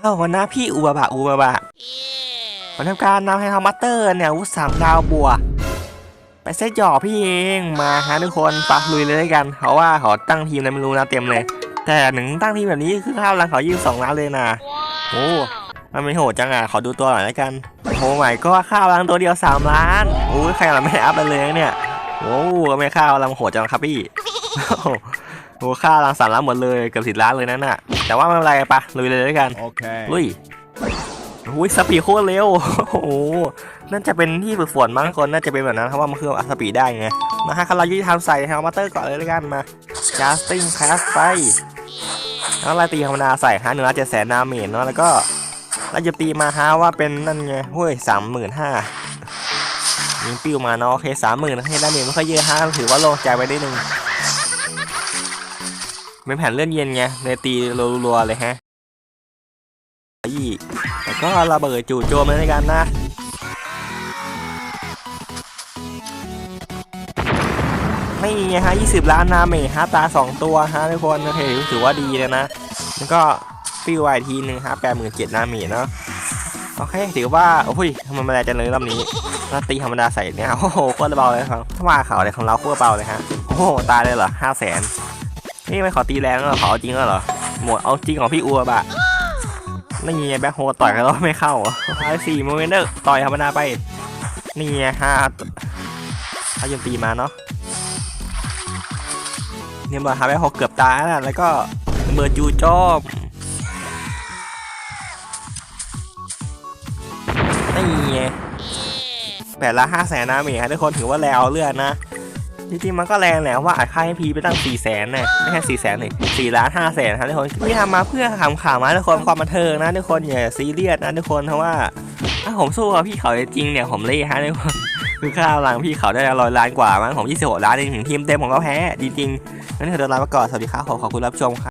เอ้าวันหน้าพี่อูบะบะอูบะบะผมทำการนำให้ทอมัตเตอร์เนี่ยวุฒสามดาวบัวไปเซตหยอกพี่เองมาฮะทุกคนปะลุยเลยด้วยกันเพราะว่าเขาตั้งทีมอะไรไม่รู้นะเต็มเลย แต่หนึ่งตั้งทีมแบบนี้คือข้าวรังเขายี่สิบสองล้านเลยนะโอ้มันไม่โหดจังอะขอดูตัวหน่อยแล้วกันโอ้ไม่ก็ข้าวรังตัวเดียวสามล้านโอ้ยใครเราไม่ได้อัพไปเลยเนี่ยโอ้ไม่ข้าวรังโหดจังครับพี่ โอ้ข้าวรังสามล้านหมดเลยเกือบสิบล้านเลยนั่นน่ะ แต่ว่าไม่เป็นไรปะลุยเลยด้วยกัน Okay. ลุยอุ้ยสปีดโคตรเร็วโอ้โหน่าจะเป็นที่ฝึกฝนมั้งคนน่าจะเป็นแบบนั้นเพราะว่ามันคืออัสปีดได้ไงมาฮะคารายุทธทำใส่เฮลมาเตอร์ก่อนเลยแล้วกันมาจ u สติ n ง a s ไปแล้วลายตีธรรมดาใส่ฮะหนึ่งล้านเจ็ดแสนนาเมจเนาะแล้วก็แล้วจะตีมาฮะว่าเป็นนั่นไงเฮ้ยสามหมื่นห้ายิงปิ้วมาเนาะโอเคสามหมื่นให้ดาเมจไม่ค่อยเยอะฮะถือว่าโลงใจไปได้หนึ่ง เป็นแผ่นเลื่อนเย็นไงเลยตีรัวๆเลยฮะอีกแต่ก็ระเบิดจู่โจมเลยในกันนะไม่มีไงฮะ 20 ล้านนาเมจฮะตา 2 ตัวฮะทุกคนโอเคถือว่าดีเลยนะ แล้วก็ฟิวไวทีหนึ่งฮะ87,000นาเมจเนาะโอเคถือว่าโอ้ยทำไมมันแรงจังเลยรอบนี้แล้วตีธรรมดาใส่เนี่ยโอ้โหโคตรเบาเลยครับถ้าว่าเขาเลยของเราโคตรเบาเลยฮะโอ้โหตายเลยเหรอห้าแสน นี่ไม่ขอตีแรงแล้วเหรอขอเอาจริงแล้วเหรอ หมดเอาจริงของพี่อัวบะนี่ไงแบ็คโฮต่อยกันแล้วไม่เข้าไอ้สี่โมเมนเตอร์ต่อยธรรมดาไป นี่ไงห้าเขายังตีมาเนาะเนี่ยมาหาแบ็คโฮเกือบตายแล้วนะแล้วก็ระเบิดจูจอมนี่ไงแปดละห้าแสนนะเมย์ทุกคนถือว่าแรงเอาเลือดนะ จริงๆมันก็แรงแหละว่าอัดค่าให้พีไปตั้ง4ี่แสนนี่ไม่ใช่สี่แสนเลยสี่ล้านห้าแสนครับทุกคนที่ทำมาเพื่อขำๆนะทุกคนความบันเทิงนะทุกคนอย่าซีเรียสนะทุกคนเพราะว่าถ้าผมสู้กับพี่เขาจริงเนี่ยผมเละฮะทุกคนคือค่าหลังพี่เขาได้ร้อยล้านกว่ามั้งผมยี่สิบหกล้านเองถึงทีมเต็มผมก็แพ้จริงๆนั่นคือตัวลาไปก่อนสวัสดีครับขอขอบคุณรับชมครับ